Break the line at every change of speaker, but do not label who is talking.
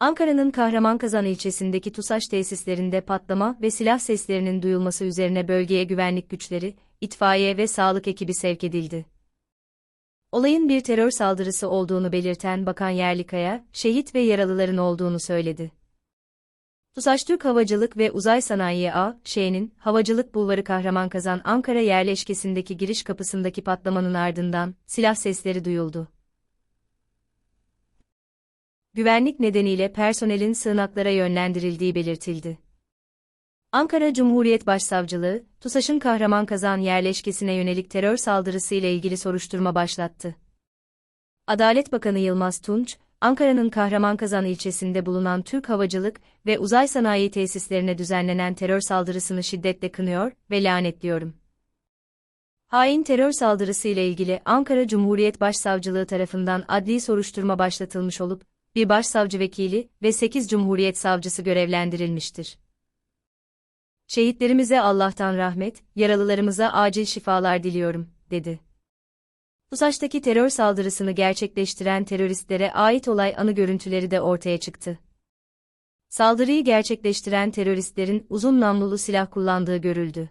Ankara'nın Kahramankazan ilçesindeki TUSAŞ tesislerinde patlama ve silah seslerinin duyulması üzerine bölgeye güvenlik güçleri, itfaiye ve sağlık ekibi sevk edildi. Olayın bir terör saldırısı olduğunu belirten Bakan Yerlikaya, şehit ve yaralıların olduğunu söyledi. TUSAŞ Türk Havacılık ve Uzay Sanayi A.Ş'nin, Havacılık Bulvarı Kahramankazan Ankara yerleşkesindeki giriş kapısındaki patlamanın ardından, silah sesleri duyuldu. Güvenlik nedeniyle personelin sığınaklara yönlendirildiği belirtildi. Ankara Cumhuriyet Başsavcılığı, TUSAŞ'ın Kahramankazan yerleşkesine yönelik terör saldırısı ile ilgili soruşturma başlattı. Adalet Bakanı Yılmaz Tunç, Ankara'nın Kahramankazan ilçesinde bulunan Türk Havacılık ve Uzay Sanayi tesislerine düzenlenen terör saldırısını şiddetle kınıyor ve lanetliyorum. Hain terör saldırısı ile ilgili Ankara Cumhuriyet Başsavcılığı tarafından adli soruşturma başlatılmış olup, bir başsavcı vekili ve 8 Cumhuriyet savcısı görevlendirilmiştir. Şehitlerimize Allah'tan rahmet, yaralılarımıza acil şifalar diliyorum, dedi. TUSAŞ'taki terör saldırısını gerçekleştiren teröristlere ait olay anı görüntüleri de ortaya çıktı. Saldırıyı gerçekleştiren teröristlerin uzun namlulu silah kullandığı görüldü.